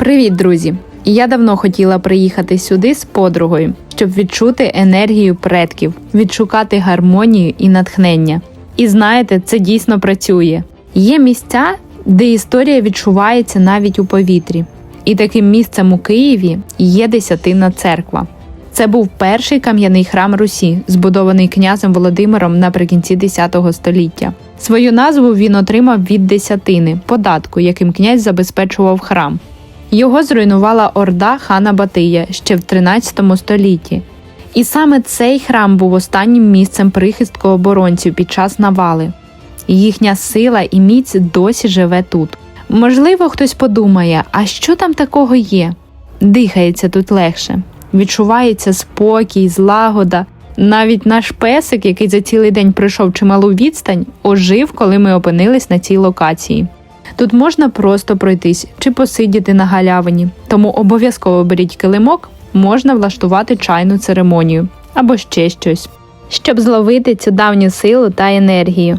Привіт, друзі! Я давно хотіла приїхати сюди з подругою, щоб відчути енергію предків, відшукати гармонію і натхнення. І знаєте, це дійсно працює. Є місця, де історія відчувається навіть у повітрі. І таким місцем у Києві є Десятинна церква. Це був перший кам'яний храм Русі, збудований князем Володимиром наприкінці X століття. Свою назву він отримав від десятини податку, яким князь забезпечував храм. Його зруйнувала орда хана Батия ще в 13 столітті. І саме цей храм був останнім місцем прихистку оборонців під час навали. Їхня сила і міць досі живе тут. Можливо, хтось подумає, а що там такого є? Дихається тут легше, відчувається спокій, злагода. Навіть наш песик, який за цілий день пройшов чималу відстань, ожив, коли ми опинились на цій локації. Тут можна просто пройтись чи посидіти на галявині, тому обов'язково беріть килимок, можна влаштувати чайну церемонію або ще щось, щоб зловити цю давню силу та енергію.